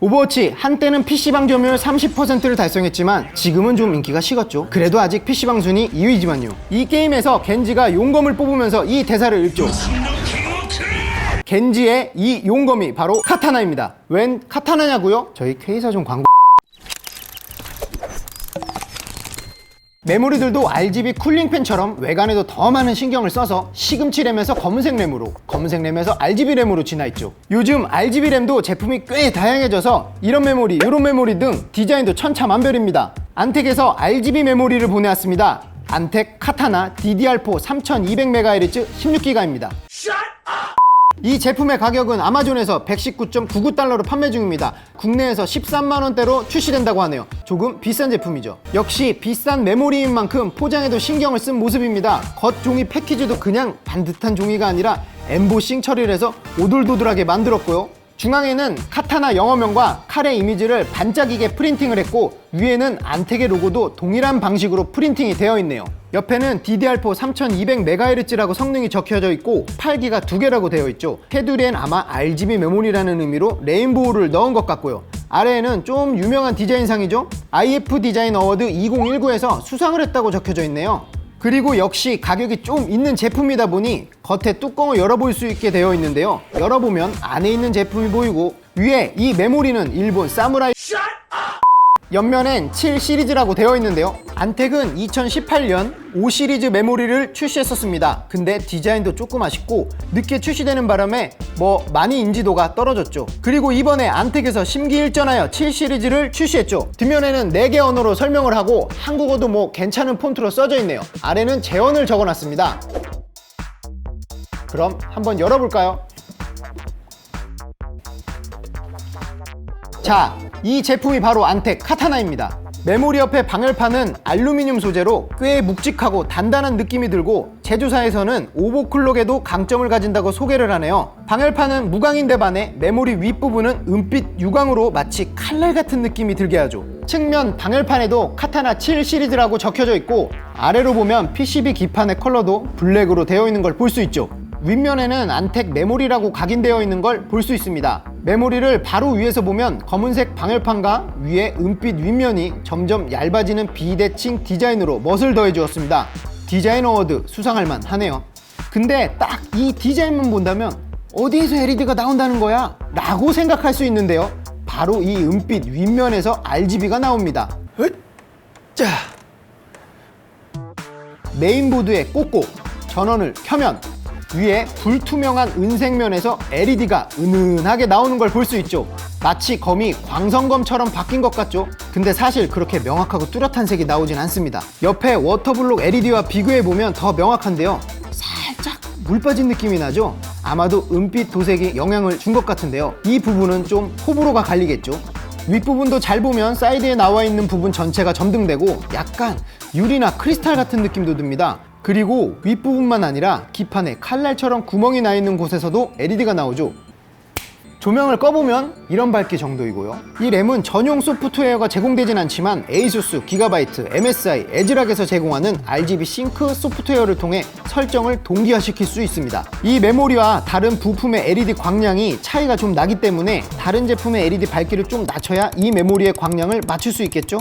오버워치 한때는 PC방 점유율 30%를 달성했지만 지금은 좀 인기가 식었죠. 그래도 아직 PC방 순위 2위지만요. 이 게임에서 겐지가 용검을 뽑으면서 이 대사를 읽죠. 겐지의 이 용검이 바로 카타나입니다. 웬 카타나냐고요? 저희 K사전 광고 메모리들도 RGB 쿨링팬처럼 외관에도 더 많은 신경을 써서 시금치 램에서 검은색 램으로 검은색 램에서 RGB 램으로 진화했죠. 요즘 RGB 램도 제품이 꽤 다양해져서 이런 메모리 이런 메모리 등 디자인도 천차만별입니다. 안텍에서 RGB 메모리를 보내왔습니다. 안텍 카타나 DDR4 3200MHz 16기가입니다 이 제품의 가격은 아마존에서 119.99달러로 판매 중입니다. 국내에서 13만 원대로 출시된다고 하네요. 조금 비싼 제품이죠. 역시 비싼 메모리인 만큼 포장에도 신경을 쓴 모습입니다. 겉 종이 패키지도 그냥 반듯한 종이가 아니라 엠보싱 처리를 해서 오돌도돌하게 만들었고요. 중앙에는 카타나 영어명과 칼의 이미지를 반짝이게 프린팅을 했고 위에는 안텍의 로고도 동일한 방식으로 프린팅이 되어 있네요. 옆에는 DDR4 3200MHz라고 성능이 적혀져 있고 8기가 두 개라고 되어 있죠. 테두리엔 아마 RGB 메모리라는 의미로 레인보우를 넣은 것 같고요. 아래에는 좀 유명한 디자인상이죠. IF 디자인 어워드 2019에서 수상을 했다고 적혀져 있네요. 그리고 역시 가격이 좀 있는 제품이다 보니 겉에 뚜껑을 열어볼 수 있게 되어 있는데요. 열어보면 안에 있는 제품이 보이고 위에 이 메모리는 일본 사무라이 옆면엔 7 시리즈라고 되어 있는데요. 안텍은 2018년 5 시리즈 메모리를 출시했었습니다. 근데 디자인도 조금 아쉽고 늦게 출시되는 바람에 뭐 많이 인지도가 떨어졌죠. 그리고 이번에 안텍에서 심기일전하여 7 시리즈를 출시했죠. 뒷면에는 4개 언어로 설명을 하고 한국어도 뭐 괜찮은 폰트로 써져 있네요. 아래는 재원을 적어놨습니다. 그럼 한번 열어볼까요? 자, 이 제품이 바로 안텍 카타나입니다. 메모리 옆에 방열판은 알루미늄 소재로 꽤 묵직하고 단단한 느낌이 들고 제조사에서는 오버클럭에도 강점을 가진다고 소개를 하네요. 방열판은 무광인 데 반해 메모리 윗부분은 은빛 유광으로 마치 칼날 같은 느낌이 들게 하죠. 측면 방열판에도 카타나 7 시리즈라고 적혀져 있고 아래로 보면 PCB 기판의 컬러도 블랙으로 되어 있는 걸 볼 수 있죠. 윗면에는 안텍 메모리라고 각인되어 있는 걸 볼 수 있습니다. 메모리를 바로 위에서 보면 검은색 방열판과 위에 은빛 윗면이 점점 얇아지는 비대칭 디자인으로 멋을 더해 주었습니다. 디자인 어워드 수상할 만 하네요. 근데 딱 이 디자인만 본다면 어디에서 LED가 나온다는 거야? 라고 생각할 수 있는데요. 바로 이 은빛 윗면에서 RGB가 나옵니다. 자, 메인보드에 꽂고 전원을 켜면 위에 불투명한 은색면에서 LED가 은은하게 나오는 걸 볼 수 있죠. 마치 검이 광선검처럼 바뀐 것 같죠? 근데 사실 그렇게 명확하고 뚜렷한 색이 나오진 않습니다. 옆에 워터블록 LED와 비교해보면 더 명확한데요. 살짝 물 빠진 느낌이 나죠? 아마도 은빛 도색이 영향을 준 것 같은데요. 이 부분은 좀 호불호가 갈리겠죠? 윗부분도 잘 보면 사이드에 나와 있는 부분 전체가 점등되고 약간 유리나 크리스탈 같은 느낌도 듭니다. 그리고 윗부분만 아니라 기판에 칼날처럼 구멍이 나 있는 곳에서도 LED가 나오죠. 조명을 꺼보면 이런 밝기 정도이고요. 이 램은 전용 소프트웨어가 제공되진 않지만 ASUS, 기가바이트, MSI, 에즈락에서 제공하는 RGB 싱크 소프트웨어를 통해 설정을 동기화시킬 수 있습니다. 이 메모리와 다른 부품의 LED 광량이 차이가 좀 나기 때문에 다른 제품의 LED 밝기를 좀 낮춰야 이 메모리의 광량을 맞출 수 있겠죠?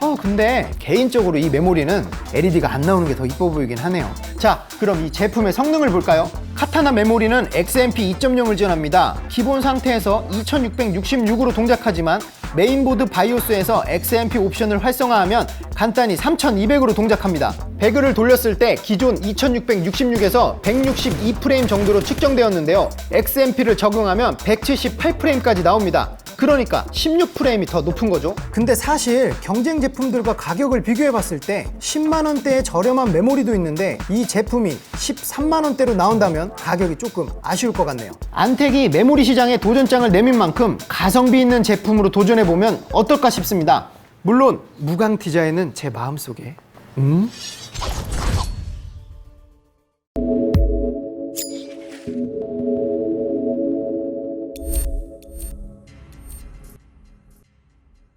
어 근데 개인적으로 이 메모리는 LED가 안 나오는 게 더 이뻐 보이긴 하네요. 자 그럼 이 제품의 성능을 볼까요? 카타나 메모리는 XMP 2.0을 지원합니다. 기본 상태에서 2666으로 동작하지만 메인보드 바이오스에서 XMP 옵션을 활성화하면 간단히 3200으로 동작합니다. 배그를 돌렸을 때 기존 2666에서 162프레임 정도로 측정되었는데요. XMP를 적용하면 178프레임까지 나옵니다 그러니까 16프레임이 더 높은 거죠. 근데 사실 경쟁 제품들과 가격을 비교해 봤을 때 10만 원대의 저렴한 메모리도 있는데 이 제품이 13만 원대로 나온다면 가격이 조금 아쉬울 것 같네요. 안텍이 메모리 시장에 도전장을 내민 만큼 가성비 있는 제품으로 도전해 보면 어떨까 싶습니다. 물론 무광 디자인은 제 마음속에 음?